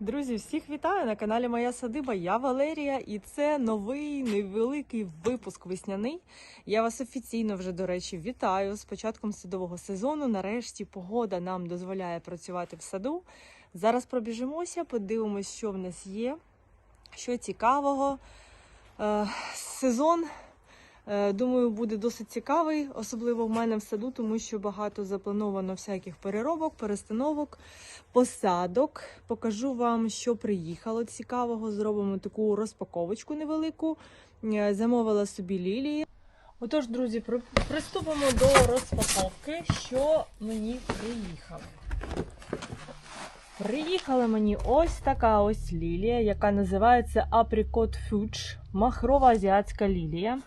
Друзі, всіх вітаю на каналі Моя Садиба. Я Валерія, і це новий невеликий випуск весняний. Я вас офіційно вже, до речі, вітаю з початком садового сезону. Нарешті погода нам дозволяє працювати в саду. Зараз пробіжимося, подивимось, що в нас є, що цікавого. Е, сезон, думаю, буде досить цікавий, особливо в мене в саду, тому що багато заплановано всяких переробок, перестановок посадок. Покажу вам, що приїхало цікавого. Зробимо таку розпаковочку невелику. Е, Замовила собі лілії. Отож, друзі, при- приступимо до розпаковки, що мені приїхало. Приїхала мені ось така ось лілія, яка називається Apricot Fuge, махрова азіатська лілія.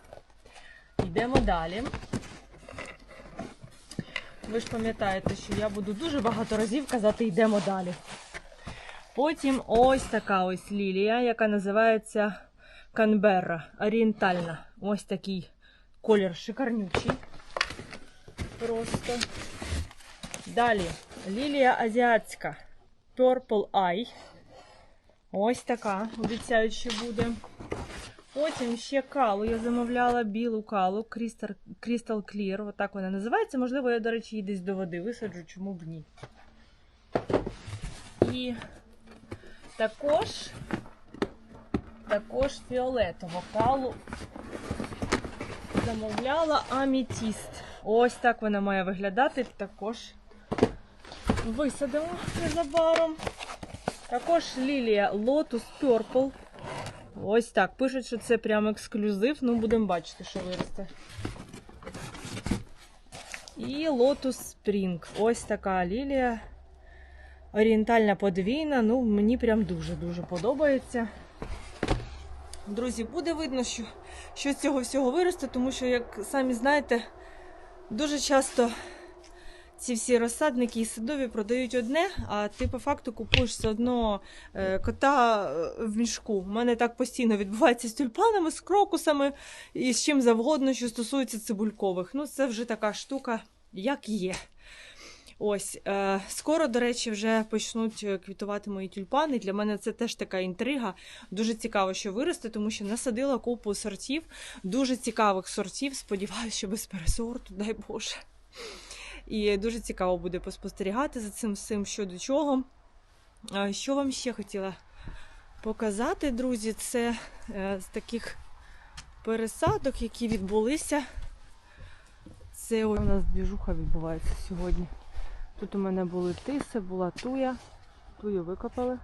Йдемо далі. Ви ж пам'ятаєте, що я буду дуже багато разів казати йдемо далі. Потім ось така ось лілія, яка називається Канберра, орієнтальна. Ось такий колір шикарнючий. Просто. Далі лілія азіатська Purple Eye. Ось така, обіцяють, що буде. Потім ще калу. Я замовляла білу калу Crystal, Clear. Отак вона називається. Можливо, я, до речі, її десь до води висаджу, чому б ні. І також, також фіолетову калу замовляла амітіст. Ось так вона має виглядати. Також висадимо незабаром. Також лілія Lotus Purple. Ось так. Пишуть, що це прям ексклюзив. Ну, будемо бачити, що виросте. І Lotus Spring. Ось така лілія. Орієнтальна подвійна. Ну, мені прям дуже-дуже подобається. Друзі, буде видно, що, що з цього всього виросте, тому що, як самі знаєте, дуже часто ці всі розсадники і садові продають одне, а ти по факту купуєш все одно е, кота е, в мішку. У мене так постійно відбувається з тюльпанами, з крокусами і з чим завгодно, що стосується цибулькових. Ну, це вже така штука, як є. Ось, е, скоро, до речі, вже почнуть е, квітувати мої тюльпани. Для мене це теж така інтрига. Дуже цікаво, що виросте, тому що насадила купу сортів, дуже цікавих сортів. Сподіваюся, що без пересорту, дай Боже. І дуже цікаво буде поспостерігати за цим всім, що до чого. Що вам ще хотіла показати, друзі, це е, з таких пересадок, які відбулися. Це у нас двіжуха відбувається сьогодні. Тут у мене були тиси, була туя. Тую викопали.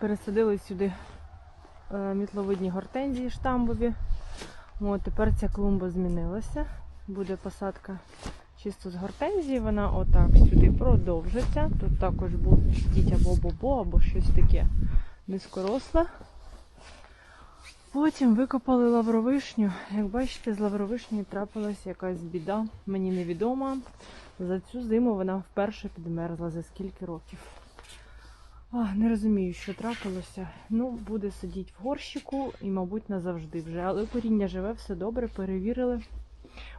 Пересадили сюди е, мітловидні гортензії штамбові. От, тепер ця клумба змінилася. Буде посадка чисто з гортензії, вона отак сюди продовжиться. Тут також будуть або бобо, або щось таке низькоросле. Потім викопали лавровишню. Як бачите, з лавровишнею трапилась якась біда, мені невідома. За цю зиму вона вперше підмерзла за скільки років. А, не розумію, що трапилося. Ну, буде сидіти в горщику і, мабуть, назавжди вже. Але коріння живе, все добре, перевірили.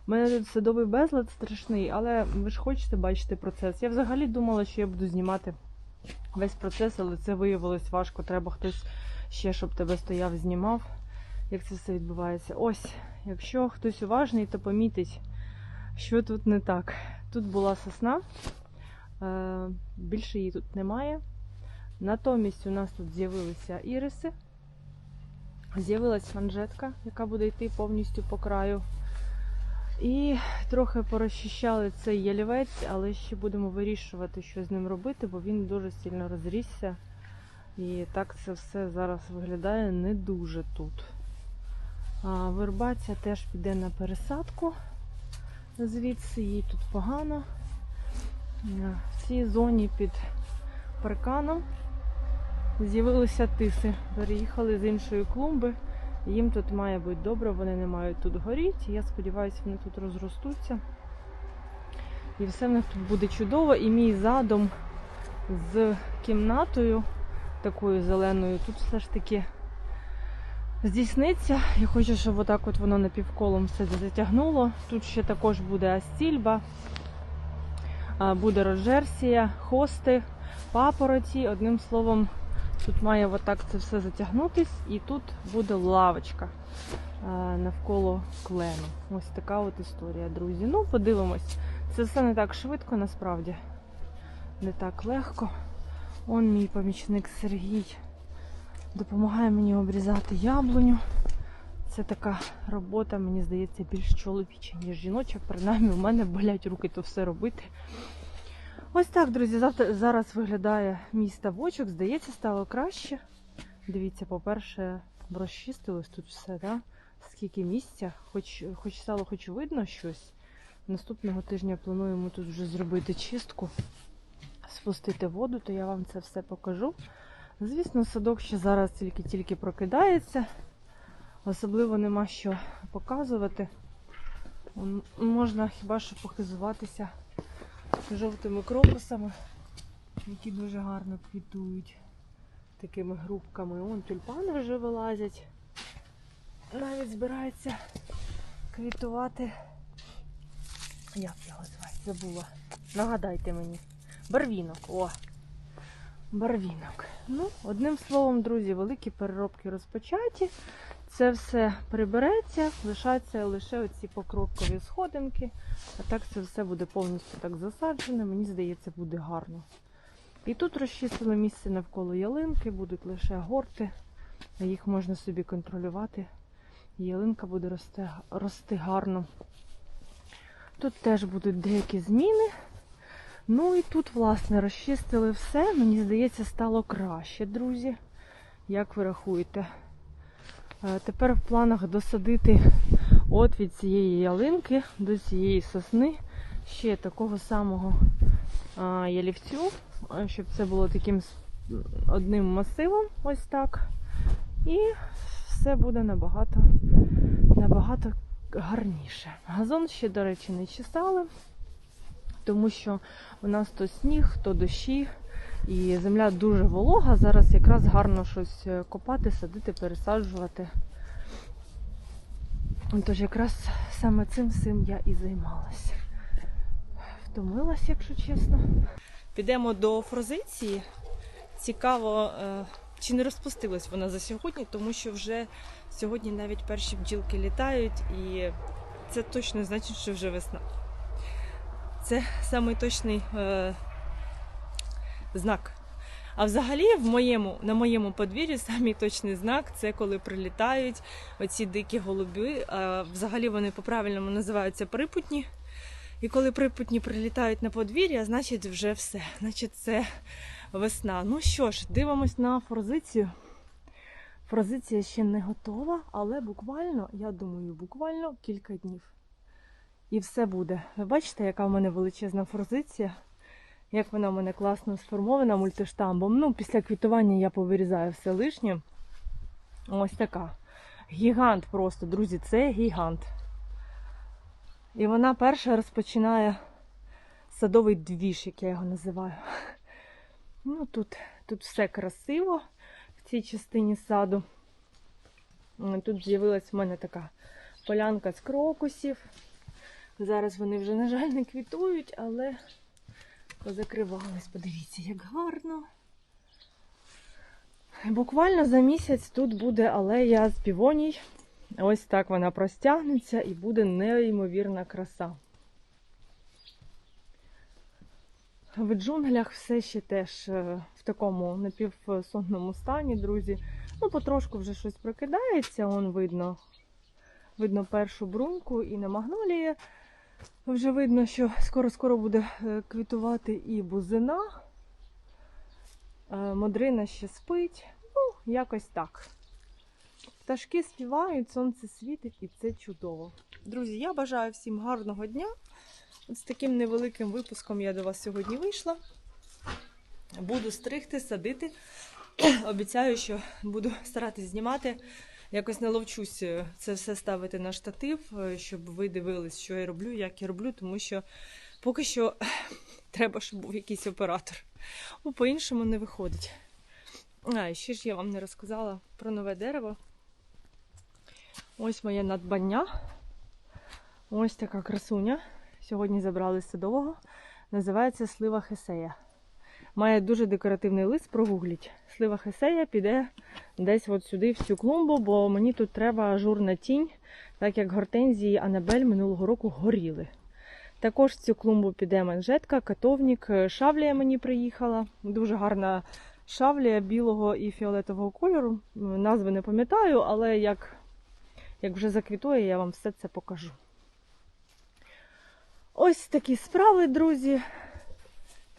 У мене тут садовий безлад страшний, але ви ж хочете бачити процес. Я взагалі думала, що я буду знімати весь процес, але це виявилось важко. Треба хтось ще, щоб тебе стояв, знімав, як це все відбувається. Ось, якщо хтось уважний, то помітить, що тут не так. Тут була сосна, е, більше її тут немає. Натомість у нас тут з'явилися іриси, з'явилась манжетка, яка буде йти повністю по краю. І трохи порозчищали цей ялівець, але ще будемо вирішувати, що з ним робити, бо він дуже сильно розрісся. І так це все зараз виглядає не дуже тут. А верба ця теж піде на пересадку. Звідси їй тут погано. В цій зоні під парканом з'явилися тиси. Переїхали з іншої клумби. Їм тут має бути добре, вони не мають тут горіти. Я сподіваюся, вони тут розростуться. І все в них тут буде чудово. І мій задум з кімнатою такою зеленою тут все ж таки здійсниться. Я хочу, щоб отак от воно напівколом все затягнуло. Тут ще також буде астільба, буде роджерсія, хости, папороті. Одним словом, Тут має отак це все затягнутись, і тут буде лавочка е, навколо клену. Ось така от історія, друзі. Ну, подивимось. Це все не так швидко насправді. Не так легко. Он мій помічник Сергій допомагає мені обрізати яблуню. Це така робота, мені здається, більш чоловіча, ніж жіноча. Принаймні, у мене болять руки то все робити. Ось так, друзі, завтра, зараз виглядає мій ставочок. Здається, стало краще. Дивіться, по-перше, розчистилось тут все, да? скільки місця, хоч, хоч стало хоч видно щось. Наступного тижня плануємо тут вже зробити чистку, спустити воду, то я вам це все покажу. Звісно, садок ще зараз тільки-тільки прокидається. Особливо нема що показувати. Можна хіба що похизуватися жовтими крокусами, які дуже гарно квітують такими грубками. Вон тюльпани вже вилазять. Навіть збирається квітувати. Як його звати? Забула. Нагадайте мені. Барвінок. О! Барвінок. Ну, одним словом, друзі, великі переробки розпочаті. Це все прибереться, лишаться лише оці покрокові сходинки. А так це все буде повністю так засаджене, мені здається, буде гарно. І тут розчистили місце навколо ялинки, будуть лише горти, їх можна собі контролювати. Ялинка буде рости, рости гарно. Тут теж будуть деякі зміни. Ну і тут, власне, розчистили все. Мені здається, стало краще, друзі. Як ви рахуєте? Е, Тепер в планах досадити от від цієї ялинки до цієї сосни ще такого самого ялівцю, щоб це було таким одним масивом, ось так. І все буде набагато, набагато гарніше. Газон ще, до речі, не чесали, тому що у нас то сніг, то дощі. І земля дуже волога. Зараз якраз гарно щось е, копати, садити, пересаджувати. Тож якраз саме цим всім я і займалася. Втомилась, якщо чесно. Підемо до фрозиції. Цікаво, е, чи не розпустилась вона за сьогодні, тому що вже сьогодні навіть перші бджілки літають, і це точно значить, що вже весна. Це самий точний е, знак. А взагалі, в моєму, на моєму подвір'ї самий точний знак це коли прилітають оці дикі голуби. А взагалі вони по-правильному називаються припутні. І коли припутні прилітають на подвір'я, значить вже все. Значить, це весна. Ну що ж, дивимось на форзицію. Форзиція ще не готова, але буквально, я думаю, буквально кілька днів. І все буде. Ви бачите, яка в мене величезна форзиція? Як вона в мене класно сформована мультиштамбом. Ну, після квітування я повирізаю все лишнє. Ось така. Гігант просто, друзі, це гігант. І вона перша розпочинає садовий двіж, як я його називаю. Ну, тут, тут все красиво в цій частині саду. Тут з'явилась в мене така полянка з крокусів. Зараз вони вже, на жаль, не квітують, але позакривались. Подивіться, як гарно. Буквально за місяць тут буде алея з півоній. Ось так вона простягнеться і буде неймовірна краса. В джунглях все ще теж е, в такому напівсонному стані, друзі. Ну, потрошку вже щось прокидається, он видно. Видно першу бруньку і на магнолії. Вже видно, що скоро-скоро буде е, квітувати і бузина. Е, Модрина ще спить. Ну, якось так. Пташки співають, сонце світить і це чудово. Друзі, я бажаю всім гарного дня. От з таким невеликим випуском я до вас сьогодні вийшла. Буду стригти, садити. Обіцяю, що буду старатись знімати. Якось наловчусь е, це все ставити на штатив, е, щоб ви дивились, що я роблю, як я роблю, тому що поки що треба, щоб був якийсь оператор. Бо по-іншому не виходить. А, і ще ж я вам не розказала про нове дерево. Ось моє надбання. Ось така красуня. Сьогодні забрали з садового. Називається слива Хесея. Має дуже декоративний лист, прогугліть. Слива хесея піде десь от сюди, в цю клумбу, бо мені тут треба ажурна тінь, так як гортензії Анабель минулого року горіли. Також в цю клумбу піде манжетка, катовник, е, шавлія мені приїхала. Дуже гарна шавлія білого і фіолетового кольору. Назви не пам'ятаю, але як, як вже заквітує, я вам все це покажу. Ось такі справи, друзі.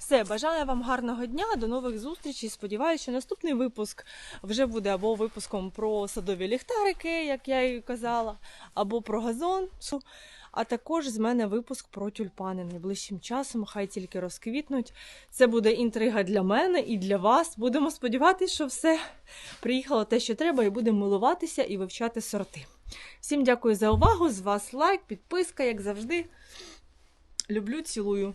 Все, бажаю вам гарного дня, до нових зустрічей. Сподіваюся, що наступний випуск вже буде або випуском про садові ліхтарики, як я і казала, або про газон. А також з мене випуск про тюльпани найближчим часом. Хай тільки розквітнуть. Це буде інтрига для мене і для вас. Будемо сподіватися, що все приїхало те, що треба, і будемо милуватися і вивчати сорти. Всім дякую за увагу. З вас лайк, підписка, як завжди. Люблю, цілую.